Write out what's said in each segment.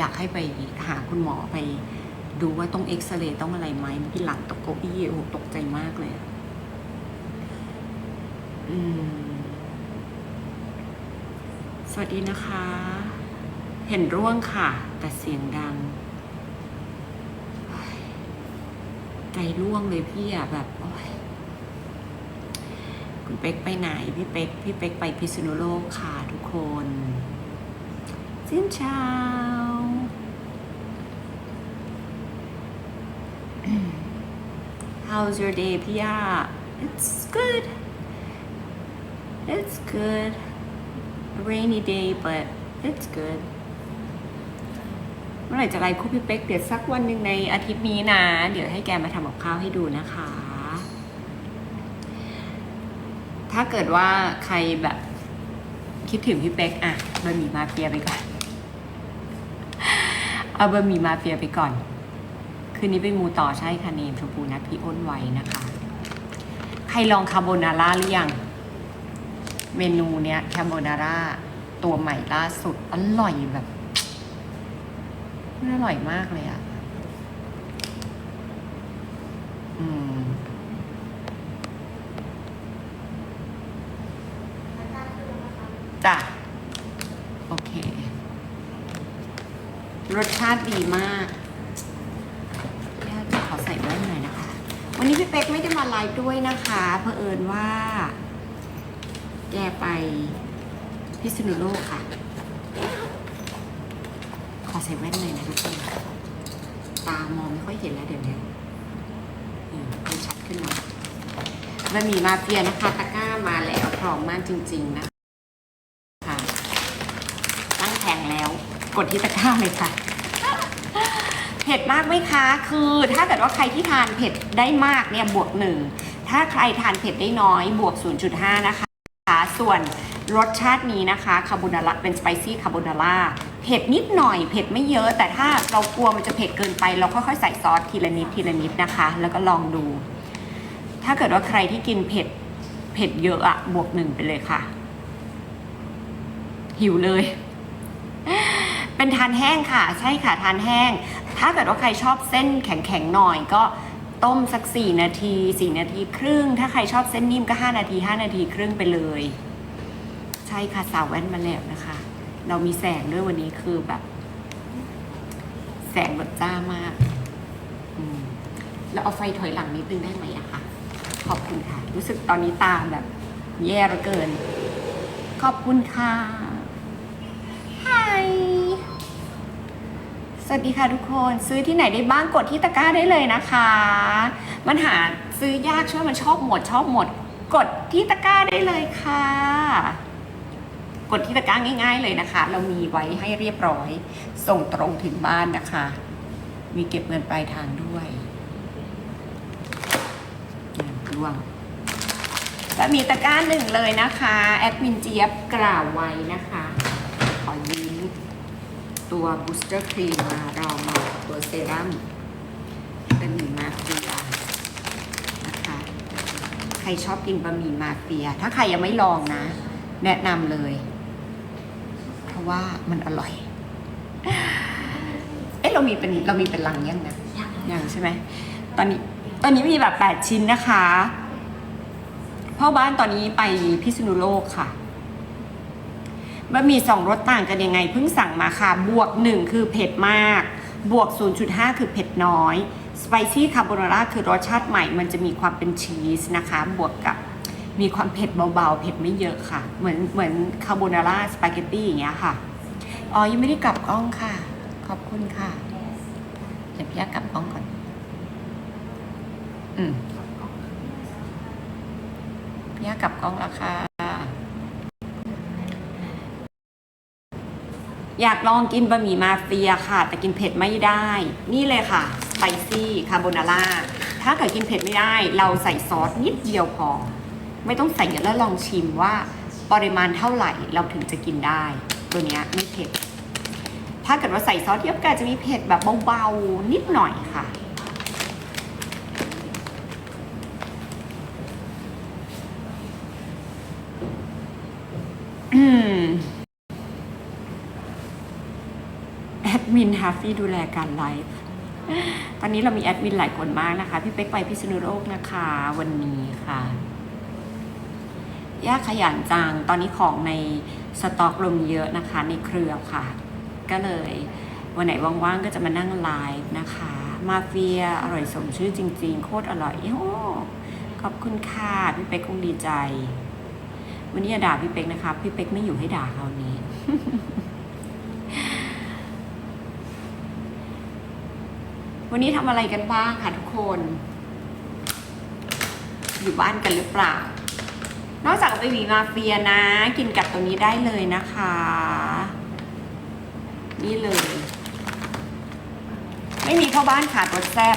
อยากให้ไปหาคุณหมอไปดูว่าต้องเอ็กซเรย์ต้องอะไรไหมเมื่หลังตกเก้าอี้โอ้โหตกใจมากเลยอืมสวัสดีนะคะ เห็นร่วงค่ะ แต่เสียงดัง ใจร่วงเลยพี่อะแบบคุณเป๊กไปไหน พี่เป๊กพี่เป๊กไปพิษณุโลกค่ะทุกคนซินชา How's your day พี่ยา It's good It's good A rainy day but it's good เมื่อไหร่จะไลฟ์คู่พี่เป๊กเดี๋ยวสักวันหนึ่งในอาทิตย์นี้นะ เดี๋ยวให้แกมาทำกับข้าวให้ดูนะคะ ถ้าเกิดว่าใครแบบคิดถึงพี่เป๊กอะบะหมี่มาเฟียไปก่อน เอาบะหมี่มาเฟียไปก่อน คืนนี้ไปมูต่อใช่ค่ะเนมชมพูนัดพี่อ้นไว้นะคะ ใครลองคาโบนาร่าหรือยัง เมนูเนี้ยคาโบนาร่าตัวใหม่ล่าสุดอร่อยแบบอร่อยมากเลยอะอืมจ้ะโอเค รสชาติดีมากเดี๋ยวจะขอใส่แว่นหน่อยนะคะ วันนี้พี่เป๊กไม่ได้มาไลฟ์ด้วยนะคะเผอิญว่า แกไปพิษณุโลกค่ะ ขอใส่แว่นหน่อยนะทุกคนตามองไม่ค่อยเห็นแล้วเดี๋ยวนี้อืมให้ชัดขึ้นหน่อยบะหมี่มาเฟียนะคะตะก้ามาแล้วพร้อมมากจริง ๆ นะคะตั้งแผงแล้ว กดที่ตะก้าเลยค่ะ เผ็ดมากไหมคะ คือถ้าเกิดว่าใครที่ทานเผ็ดได้มากเนี่ยบวกหนึ่ง ถ้าใครทานเผ็ดได้น้อยบวก 0.5 นะคะ ส่วนรสชาตินี้นะคะคาโบนาร่าเป็นสไปซี่คาโบนาร่าเผ็ดนิดหน่อยเผ็ดไม่เยอะ แต่ถ้าเรากลัวมันจะเผ็ดเกินไป เราค่อยๆใส่ซอสทีละนิดทีละนิดนะคะ แล้วก็ลองดู ถ้าเกิดว่าใครที่กินเผ็ดเผ็ดเยอะอะบวกหนึ่งไปเลยค่ะ หิวเลย เป็นทานแห้งค่ะ ใช่ค่ะทานแห้ง ถ้าเกิดว่าใครชอบเส้นแข็งๆหน่อยก็ต้มสัก 4 นาที 4 นาทีครึ่ง ถ้าใครชอบเส้นนิ่มก็ 5 นาที 5 นาทีครึ่งไปเลย ใช่ค่ะสาวแว่นมาแล้วนะคะ เรามีแสงด้วยวันนี้คือแบบ แสงแบบจ้ามากแล้วเอาไฟถอยหลังนิดนึงได้ไหมอะคะขอบคุณค่ะ รู้สึกตอนนี้ตาแบบ แย่เหลือเกิน ขอบคุณค่ะ วัสดีค่ะทุกคนซื้อที่ไหนได้บ้างกดที่ตะกร้าได้เลยนะคะ มันหาซื้อยากช่วยมันชอบหมดชอบหมด กดที่ตะกร้าได้เลยค่ะ กดที่ตะกร้าง่าย ๆเลยนะคะ เรามีไว้ให้เรียบร้อย ส่งตรงถึงบ้านนะคะ มีเก็บเงินปลายทางด้วยร่วงก็มีตะกร้าหนึ่งเลยนะคะ แอดมินเจี๊ยบกล่าวไว้นะคะ ขอยืม ตัวบูสเตอร์ครีมมาเรามาตัวเซรั่มเป็นหมี่มาเฟียนะคะ ใครชอบกินบะหมี่มาเฟีย ถ้าใครยังไม่ลองนะ แนะนำเลย เพราะว่ามันอร่อย เอ๊ะเรามีเป็นเรามีเป็นลังยังนะยังใช่ไหมตอนนี้ตอนนี้มีแบบแปดชิ้นนะคะพ่อบ้านตอนนี้ไปพิษณุโลกค่ะ บะหมี่สองรสต่างกันยังไงเพิ่งสั่งมาค่ะ บวก 1 คือเผ็ดมาก บวก 0.5 คือเผ็ดน้อยสไปซี่คาโบนาร่าคือรสชาติใหม่ มันจะมีความเป็นชีสนะคะ บวกกับมีความเผ็ดเบาๆ เผ็ดไม่เยอะค่ะ เหมือนเหมือนคาโบนาร่าสปาเกตตี้อย่างเงี้ยค่ะ อ๋อ ยังไม่ได้กลับกล้องค่ะ ขอบคุณค่ะเดี๋ยวพี่ยากลับกล้องก่อน อืมพี่ยากลับกล้องแล้วค่ะ อยากลองกินบะหมี่มาเฟียค่ะ แต่กินเผ็ดไม่ได้ นี่เลยค่ะสไปซี่คาโบนาร่าถ้าเกิดกินเผ็ดไม่ได้ เราใส่ซอสนิดเดียวพอ ไม่ต้องใส่เยอะแล้วลองชิมว่าปริมาณเท่าไหร่เราถึงจะกินได้ ตัวเนี้ยไม่เผ็ด ถ้าเกิดว่าใส่ซอสเยอะก็อาจจะมีเผ็ดแบบเบาๆนิดหน่อยค่ะอืม แอดมิน ฮาฟี่ดูแลการไลฟ์ตอนนี้เรามีแอดมินหลายคนมากนะคะ พี่เป๊กไปพิษณุโลกนะคะวันนี้ค่ะย่าขยันจังตอนนี้ของในสต็อกลงเยอะนะคะในเครือค่ะ ก็เลยวันไหนว่างๆก็จะมานั่งไลฟ์นะคะ มาเฟียอร่อยสมชื่อจริงๆ โคตรอร่อยโอ้ขอบคุณค่ะพี่เป๊กคงดีใจ วันนี้อย่าด่าพี่เป๊กนะคะ พี่เป๊กไม่อยู่ให้ด่าคราวนี้ วันนี้ทำอะไรกันบ้างคะทุกคน อยู่บ้านกันหรือเปล่า นอกจากไปหวีมาเฟียนะ กินกับตัวนี้ได้เลยนะคะ นี่เลย ไม่มีเข้าบ้านขาดรถแซบ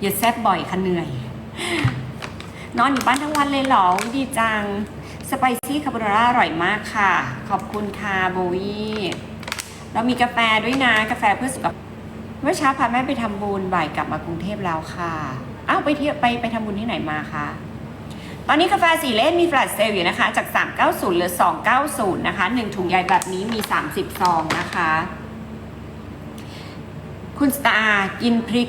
อย่าแซบบ่อยค่ะเหนื่อย นอนอยู่บ้านทั้งวันเลยเหรอ ดีจัง สไปซี่คาโบนาร่าอร่อยมากค่ะ ขอบคุณค่ะโบวี่เรามีกาแฟด้วยนะ กาแฟเพื่อสุขภาพ เมื่อเช้าพาแม่ไปทำบุญบ่ายกลับมากรุงเทพแล้วค่ะอ้าวไปเที่ยวไปไปทำบุญที่ไหนมาคะตอนนี้กาแฟสีเล่นมีแฟลชเซลอยู่นะคะ จาก 390เหลือ 290 นะคะ 1 ถุงใหญ่แบบนี้มี 30 ซองนะคะ คุณสตาร์กินพริก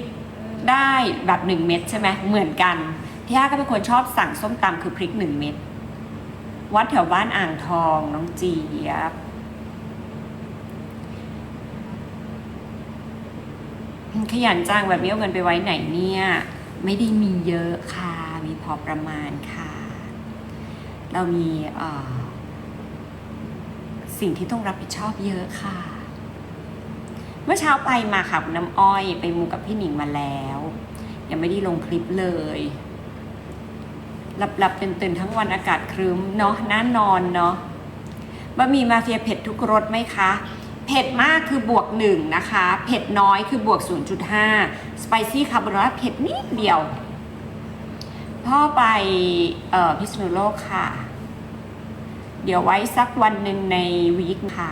ได้แบบ 1 เม็ดใช่ไหมเหมือนกัน พี่ย่าก็เป็นคนชอบสั่งส้มตำคือพริก 1 เม็ดวัดแถวบ้านอ่างทองน้องจียบ ขยันจ้างแบบนี้เอาเงินไปไว้ไหนเนี่ย ไม่ได้มีเยอะค่ะ มีพอประมาณค่ะ เรามีสิ่งที่ต้องรับผิดชอบเยอะค่ะ เมื่อเช้าไปมาค่ะคุณน้ำอ้อยไปมูกับพี่หนิงมาแล้ว ยังไม่ได้ลงคลิปเลยหลับหลับตื่นตื่นๆทั้งวันอากาศครึ้มเนาะน่านอนเนาะบะหมี่มาเฟียเผ็ดทุกรสไหมคะ เผ็ดมากคือบวกหนึ่งนะคะ เผ็ดน้อยคือบวก 0.5สไปซี่คาร์โบนาราเผ็ดนิดเดียว พ่อไปเอ่อพิษณุโลกค่ะ เดี๋ยวไว้สักวันหนึ่งในวีคค่ะ